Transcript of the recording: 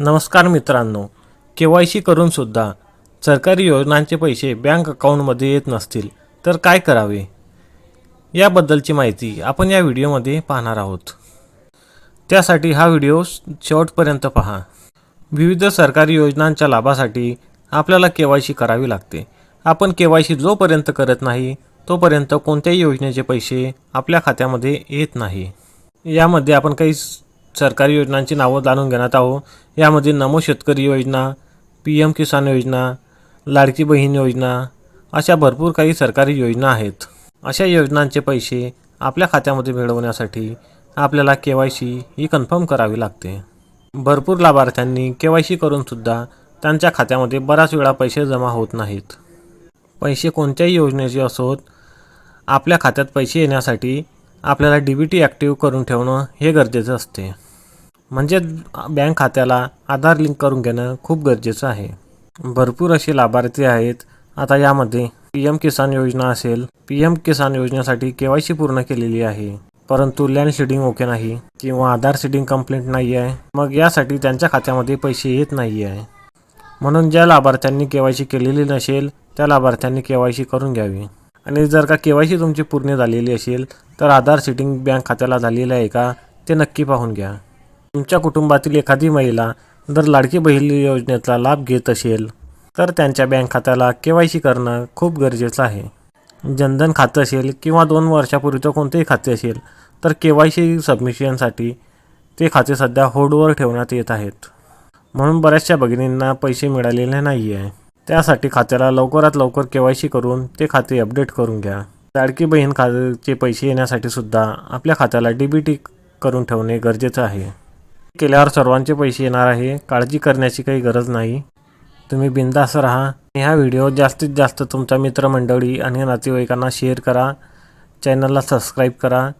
नमस्कार मित्रांनो. के Y C करूनसुद्धा सरकारी योजनांचे पैसे बँक अकाउंटमध्ये येत नसतील तर काय करावे? याबद्दलची माहिती आपण या व्हिडिओमध्ये पाहणार आहोत. त्यासाठी हा व्हिडिओ शेवटपर्यंत पहा. विविध सरकारी योजनांच्या लाभासाठी आपल्याला के वाय सी करावी लागते. आपण के वाय सी जोपर्यंत करत नाही तोपर्यंत कोणत्याही योजनेचे पैसे आपल्या खात्यामध्ये येत नाही. यामध्ये आपण काही सरकारी योजनांची नावं जाणून घेण्यात आहोत. यामध्ये नमो शेतकरी योजना पी एम किसान योजना लाडकी बहीण योजना अशा भरपूर काही सरकारी योजना आहेत. अशा योजनांचे पैसे आपल्या खात्यामध्ये मिळवण्यासाठी आपल्याला के वाय सी ही कन्फर्म करावी लागते. भरपूर लाभार्थ्यांनी के वाय सी करूनसुद्धा त्यांच्या खात्यामध्ये बराच वेळा पैसे जमा होत नाहीत. पैसे कोणत्याही योजनेचे असोत आपल्या खात्यात पैसे येण्यासाठी आपल्याला डी बी टी ॲक्टिव्ह करून ठेवणं हे गरजेचं असते. म्हणजे बँक खात्याला आधार लिंक करून घेणं खूप गरजेचं आहे. भरपूर असे लाभार्थी आहेत. आता यामध्ये पी एम किसान योजना असेल पी एम किसान योजनेसाठी के वाय सी पूर्ण केलेली आहे. परंतु लँड शेडिंग ओके नाही किंवा आधार शेडिंग कंप्लेंट नाही आहे मग यासाठी त्यांच्या खात्यामध्ये पैसे येत नाही आहे म्हणून ज्या लाभार्थ्यांनी के वाय सी केलेली नसेल त्या लाभार्थ्यांनी के वाय सी करून घ्यावी. आणि जर का के वाय सी तुमची पूर्ण झालेली असेल तर आधार सिटिंग बँक खात्याला झालेलं आहे का ते नक्की पाहून घ्या. तुमच्या कुटुंबातील एखादी महिला जर लाडकी बहीण योजनेचा लाभ घेत असेल तर त्यांच्या बँक खात्याला के वाय सी करणं खूप गरजेचं आहे. जनधन खातं असेल किंवा दोन वर्षापूर्वीचं कोणतेही खाते असेल तर के वाय सी सबमिशनसाठी ते खाते सध्या होल्डवर ठेवण्यात येत आहेत. म्हणून बऱ्याचशा भगिनींना पैसे मिळालेले नाही आहे त्यासाठी खात्याला लवकरात लवकर के वाय सी करून ते खाते अपडेट करून घ्या. लाडकी बहीण खात्याचे पैसे येण्यासाठी सुद्धा आपल्या खात्याला डी बी टी करून ठेवणे गरजेचं आहे. केल्यावर सर्वांचे पैसे येणार आहे. काळजी करण्याची काही गरज नाही. तुम्ही बिंदास राहा. आणि हा व्हिडिओ जास्तीत जास्त तुमच्या मित्रमंडळी आणि नातेवाईकांना शेअर करा. चॅनलला सबस्क्राईब करा.